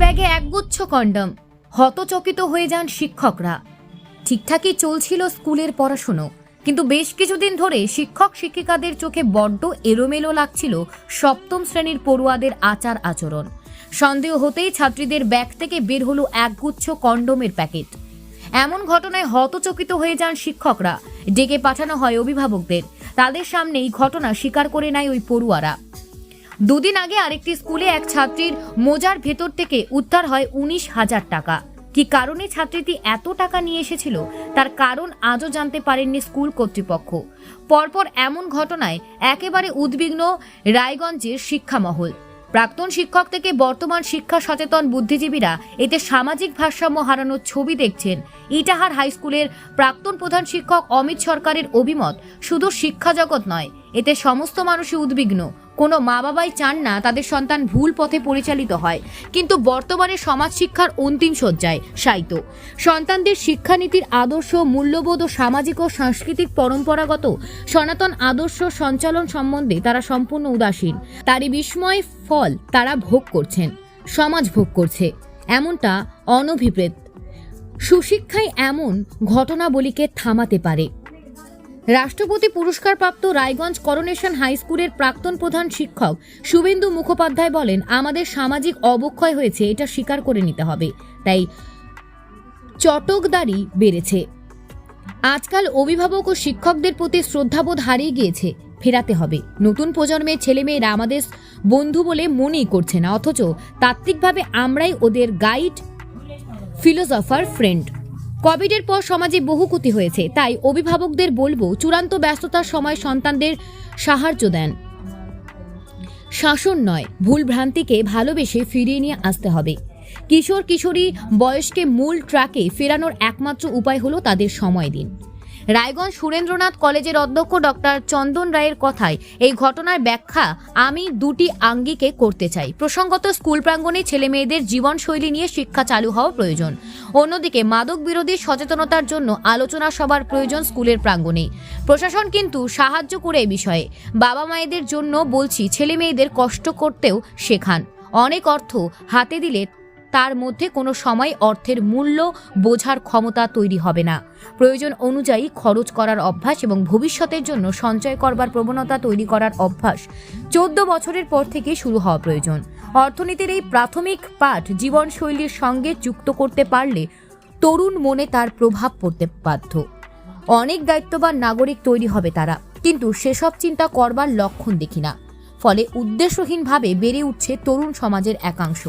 ব্যাগে একগুচ্ছ কন্ডম। হতচকিত হয়ে যান শিক্ষকরা। ঠিকঠাকই চলছিল স্কুলের পড়াশুনো, কিন্তু বেশ কিছুদিন ধরে শিক্ষক শিক্ষিকাদের চোখে বড্ড এলোমেলো লাগছিল সপ্তম শ্রেণির পড়ুয়াদের আচার আচরণ। সন্দেহ হতেই ছাত্রীদের ব্যাগ থেকে বের হলো একগুচ্ছ কন্ডোমের প্যাকেট। এমন ঘটনায় হতচকিত হয়ে যান শিক্ষকরা। ডেকে পাঠানো হয় অভিভাবকদের। তাদের সামনেই ঘটনা স্বীকার করে নেয় ওই পড়ুয়ারা। দুদিন আগে আরেকটি স্কুলে এক ছাত্রীর মোজার ভেতর থেকে উদ্ধার হয় উনিশ হাজার টাকা। কি কারণে ছাত্রীটি এত টাকা নিয়ে এসেছিল? তার কারণ আজও জানতে পারেননি স্কুল কর্তৃপক্ষ। পরপর এমন ঘটনায় একেবারে উদ্বিগ্ন রায়গঞ্জের শিক্ষামহল। প্রাক্তন শিক্ষক থেকে বর্তমান শিক্ষা সচেতন বুদ্ধিজীবীরা এতে সামাজিক ভারসাম্য হারানোর ছবি দেখছেন ইটাহার হাই স্কুলের প্রাক্তন প্রধান শিক্ষক অমিত সরকারের অভিমত, শুধু শিক্ষা জগৎ নয় এতে সমস্ত মানুষই উদ্বিগ্ন। কোনো মা বাবাই চান না তাদের সন্তান ভুল পথে পরিচালিত হয়। কিন্তু বর্তমানে সমাজ শিক্ষার অন্তিম শয্যায় সাইত সন্তানদের শিক্ষানীতির আদর্শ, মূল্যবোধ ও সামাজিক ও সাংস্কৃতিক পরম্পরাগত সনাতন আদর্শ সঞ্চালন সম্বন্ধে তারা সম্পূর্ণ উদাসীন। তারই বিস্ময় ফল তারা ভোগ করছেন। সমাজ ভোগ করছে। এমনটা অনভিপ্রেত। সুশিক্ষাই এমন ঘটনাবলীকে থামাতে পারে। রাষ্ট্রপতি পুরস্কারপ্রাপ্ত রায়গঞ্জ করোনেশন হাই স্কুলের প্রাক্তন প্রধান শিক্ষক শুভেন্দু মুখোপাধ্যায় বলেন, আমাদের সামাজিক অবক্ষয় হয়েছে, এটা স্বীকার করে নিতে হবে। তাই চটকদারি বেড়েছে। আজকাল অভিভাবক ও শিক্ষকদের প্রতি শ্রদ্ধাবোধ হারিয়ে গিয়েছে, ফেরাতে হবে। নতুন প্রজন্মের ছেলেমেয়েরা আমাদের বন্ধু বলে মনেই করছে না, অথচ তাত্ত্বিকভাবে আমরাই ওদের গাইড, ফিলোসফার ফ্রেন্ড। কোভিডের পর সমাজে বহু ক্ষতি হয়েছে, তাই অভিভাবকদের বলব চূড়ান্ত ব্যস্ততার সময় সন্তানদের সাহায্য দেন। শাসন নয়, ভুল ভ্রান্তিকে ভালোবেসে ফিরিয়ে নিয়ে আসতে হবে। কিশোর কিশোরী বয়সকে মূল ট্রাকে ফেরানোর একমাত্র উপায় হলো তাদের সময় দিন। রায়গঞ্জ সুরেন্দ্রনাথ কলেজের অধ্যক্ষ ডক্টর চন্দন রায়ের কথায় এই ঘটনার ব্যাখ্যা আমি দুটি আঙ্গিকে করতে চাই। প্রসঙ্গত স্কুল প্রাঙ্গণে ছেলে মেয়েদের জীবনশৈলী নিয়ে শিক্ষা চালু হওয়া প্রয়োজন। অন্যদিকে মাদক বিরোধী সচেতনতার জন্য আলোচনা সবার প্রয়োজন স্কুলের প্রাঙ্গণে। প্রশাসন কিন্তু সাহায্য করে এই বিষয়ে। বাবা মায়েদের জন্য বলছি, ছেলে মেয়েদের কষ্ট করতেও শেখান। অনেক অর্থ হাতে দিলে তার মধ্যে কোনো সময় অর্থের মূল্য বোঝার ক্ষমতা তৈরি হবে না। প্রয়োজন অনুযায়ী খরচ করার অভ্যাস এবং ভবিষ্যতের জন্য সঞ্চয় করবার প্রবণতা তৈরি করার অভ্যাস চোদ্দ বছরের পর থেকে শুরু হওয়া প্রয়োজন। অর্থনীতির এই প্রাথমিক পাঠ জীবনশৈলীর সঙ্গে যুক্ত করতে পারলে তরুণ মনে তার প্রভাব পড়তে বাধ্য। অনেক দায়িত্ববান নাগরিক তৈরি হবে তারা, কিন্তু সেসব চিন্তা করবার লক্ষণ দেখি না। ফলে উদ্দেশ্যহীনভাবে বেড়ে উঠছে তরুণ সমাজের একাংশ।